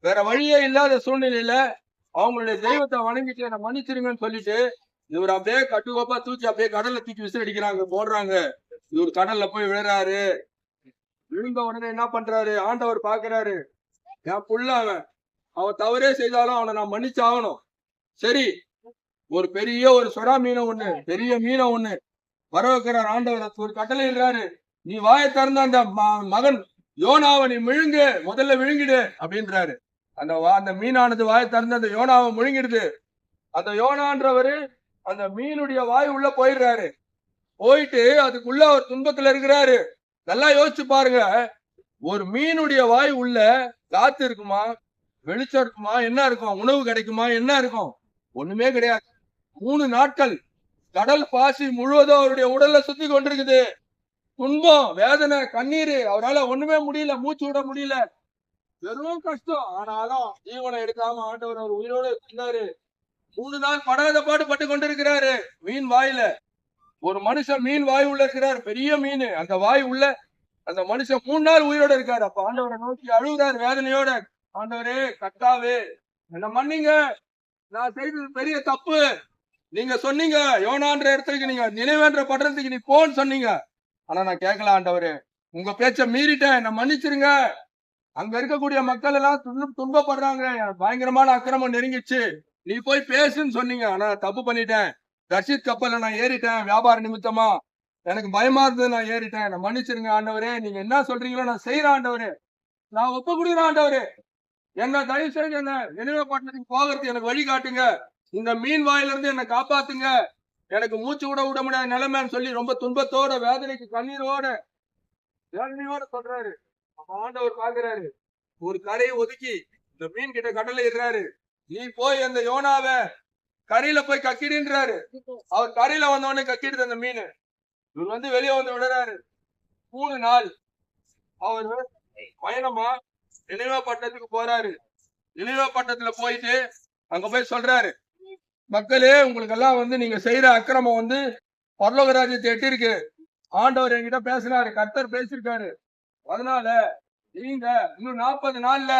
வேற வழியே இல்லாத சூழ்நிலையில அவங்களுடைய தெய்வத்தை வணங்கிட்டு என்ன மன்னிச்சிருங்கன்னு சொல்லிட்டு இவர் அப்படியே கட்டுக்கோப்பா தூக்கி அப்படியே கடல்ல தூக்கி விசில் அடிக்கிறாங்க போடுறாங்க. இவர் கடல்ல போய் விழுறாரு. விழுந்த உடனே என்ன பண்றாரு? ஆண்டவர் பாக்குறாரு என் புள்ள அவன் அவன் தவறே செய்தாலும் அவனை நான் மன்னிச்சாகணும். சரி ஒரு பெரிய ஒரு சொரா மீனை ஒண்ணு பெரிய மீனை ஒண்ணு. வர வைக்கிறார் ஆண்டவர் ஒரு கட்டளை இடுறாரு. நீ வாயை திறந்த அந்த ம- மகன் யோனாவை நீ விழுங்கு முதல்ல விழுங்கிடு அப்படின்றாரு. அந்த வா- அந்த மீனானது வாயை திறந்து அந்த யோனாவை முழுங்கிடுது. அந்த யோனான்றவரு அந்த மீனுடைய வாய் உள்ள போயிடுறாரு. போயிட்டு அதுக்குள்ள அவர் துன்பத்துல இருக்கிறாரு. நல்லா யோசிச்சு பாருங்க. ஒரு மீனுடைய வாய் உள்ள காத்து இருக்குமா? வெளிச்சம் இருக்குமா? என்ன இருக்கும்? உணவு கிடைக்குமா? என்ன இருக்கும்? ஒண்ணுமே கிடையாது. மூணு நாட்கள் கடல் பாசி முழுவதும் அவருடைய உடல்ல சுத்தி கொண்டிருக்குது. துன்பம் வேதனை கண்ணீர் அவரால் ஒண்ணுமே முடியல மூச்சு விட முடியல. பெரும் கஷ்டம். ஆனாலும் ஜீவனை எடுக்காம ஆண்டவர் அவர் உயிரோடு இருந்தாரு. மூணு நாள் படாத பாடு பட்டு கொண்டிருக்கிறாரு. மீன் வாயில. ஒரு மனுஷன் மீன் வாய் உள்ள இருக்கிறார். பெரிய மீன். அந்த வாய் உள்ள அந்த மனுஷன் மூணு நாள் உயிரோட இருக்காரு. அப்ப ஆண்டவரை நோக்கி அழுகுறாரு வேதனையோட. ஆண்டவரே கத்தாவே என்ன மன்னிங்க. நான் செய்தது பெரிய தப்பு. நீங்க சொன்னீங்க. யோனான்ற இடத்துக்கு நீங்க நினைவேன்ற படுறதுக்கு நீ போன்னு சொன்னீங்க. ஆனா நான் கேட்கல ஆண்டவரு. உங்க பேச்ச மீறிட்டேன். என்ன மன்னிச்சிருங்க. அங்க இருக்கக்கூடிய மக்கள் எல்லாம் துன்பப்படுறாங்க. பயங்கரமான அக்கிரமம் நெருங்கிச்சு நீ போய் பேசுன்னு சொன்னீங்க. ஆனா தப்பு பண்ணிட்டேன். தர்ஷித் கப்பல்ல நான் ஏறிட்டேன் வியாபார நிமித்தமா. எனக்கு பயமா இருந்தது நான் ஏறிட்டேன். என்ன மன்னிச்சிருங்க ஆண்டவரே. நீங்க என்ன சொல்றீங்களோ நான் செய்யறேன் ஆண்டவரே. நான் ஒப்பு கொடுக்குறேன் ஆண்டவரே. என்ன தயவு செஞ்சு என்ன நினைவுபட்டினத்துக்கு போகிறதுக்கு எனக்கு வழி காட்டுங்க. இந்த மீன் வாயில இருந்து என்னை காப்பாத்துங்க. எனக்கு மூச்சு விட விட முடியாத நிலைமைன்னு சொல்லி ரொம்ப துன்பத்தோட வேதனைக்கு கண்ணீரோட வேதனையோட சொல்றாரு. ஆண்டவர் பாக்குறாரு ஒரு கரையை ஒதுக்கி இந்த மீன் கிட்ட கடல்ல இடுறாரு. நீ போய் அந்த யோனாவ கரையில போய் கக்கிடுன்றாரு. அவர் கரையில வந்த உடனே கக்கிடுது அந்த மீன். இவர் வந்து வெளியே வந்து விடுறாரு. மூணு நாள் அவர் பயணமா நினைவா பட்டத்துக்கு போறாரு. நினைவா பட்டத்துல போயிட்டு அங்க போய் சொல்றாரு. மக்களே உங்களுக்கு எல்லாம் வந்து நீங்க செய்யற அக்கிரமம் வந்து பரலோக ராஜ்யத்தை எட்டிருக்கு ஆண்டவர் என்கிட்ட பேசினாரு. கர்த்தர் பேசியிருக்காரு. அதனால நீங்க இன்னும் நாற்பது நாள்ல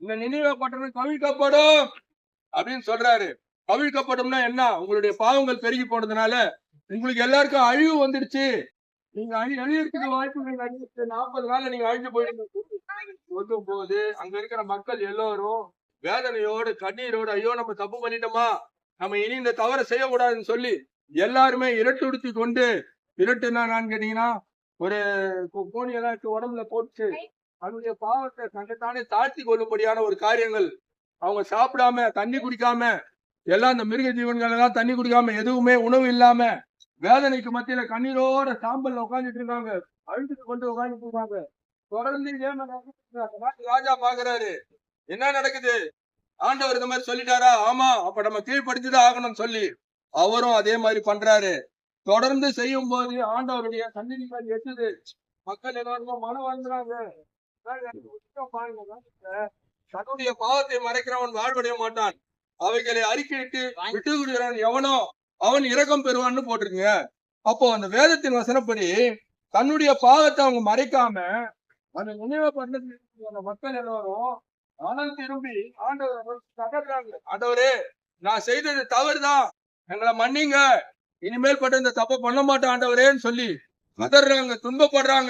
இந்த நினைவு பட்டணம் கவிழ்க்கப்படும் அப்படின்னு சொல்றாரு. கவிழ்க்கப்படும்னா என்ன? உங்களுடைய பாவங்கள் பெருகி போனதுனால உங்களுக்கு எல்லாருக்கும் அழிவு வந்துடுச்சு. நீங்க அழி அழியறதுக்கு வாய்ப்பு நாற்பது நாள்ல நீங்க அழிஞ்சு போயிடுங்க. ஒட்டும் போது அங்க இருக்கிற மக்கள் எல்லோரும் வேதனையோடு கண்ணீரோடு ஐயோ நம்ம தப்பு பண்ணிட்டோமா? நம்ம இனி இந்த தவறை செய்யக்கூடாதுன்னு சொல்லி எல்லாருமே இரட்டுடுத்தி கொண்டு இரட்டுனா நான் கேட்டீங்கன்னா ஒரு கோ- கோணி எல்லாம் எடுத்து உடம்புல போட்டு அதனுடைய பாவத்தை தன்னைத்தானே தாழ்த்தி கொள்ளும்படியான ஒரு காரியங்கள். அவங்க சாப்பிடாம தண்ணி குடிக்காம எல்லாம் இந்த மிருக ஜீவன்கள் எல்லாம் தண்ணி குடிக்காம எதுவுமே உணவு இல்லாம வேதனைக்கு மத்தியில கண்ணீரோட சாம்பல்ல உட்கார்ந்துட்டு இருக்காங்க. அழுதுட்டு கொண்டு உட்கார்ந்துட்டு இருக்காங்க. தொடர்ந்து ராஜா பாக்குறாரு. என்ன நடக்குது? ஆண்டவர் இந்த மாதிரி சொல்லிட்டாரா? ஆமா அப்ப நம்ம கீழ்படிச்சுதான் ஆகணும்னு சொல்லி அவரும் அதே மாதிரி பண்றாரு. தொடர்ந்து செய்யும் போது ஆண்டவருடைய சந்நிதிகள் எட்டுது. மக்கள் எல்லாருக்கும் மனம் வந்துறாங்க தன்னுடைய பாவத்தை மறைக்கிறவன் வாழ்வடைய மாட்டான். அவைகளை அறிக்கையிட்டு விட்டு விடுகிறான் எவனோ அவன் இரக்கம் பெறுவான்னு போட்டிருக்குங்க அப்போ அந்த வேதத்தின் வசனப்படி தன்னுடைய பாவத்தை அவங்க மறைக்காம அந்த நினைவு பண்ண அந்த மக்கள் எல்லாரும் மனம் திரும்பி ஆண்டவர் தகர்றாங்க ஆண்டவரே நான் செய்தது தவறுதான். எங்களை மன்னிங்க. இனிமேல் பட்ட இந்த தப்ப பண்ண மாட்டான் ஆண்டவரேன்னு சொல்லி கதறாங்க துன்பப்படுறாங்க.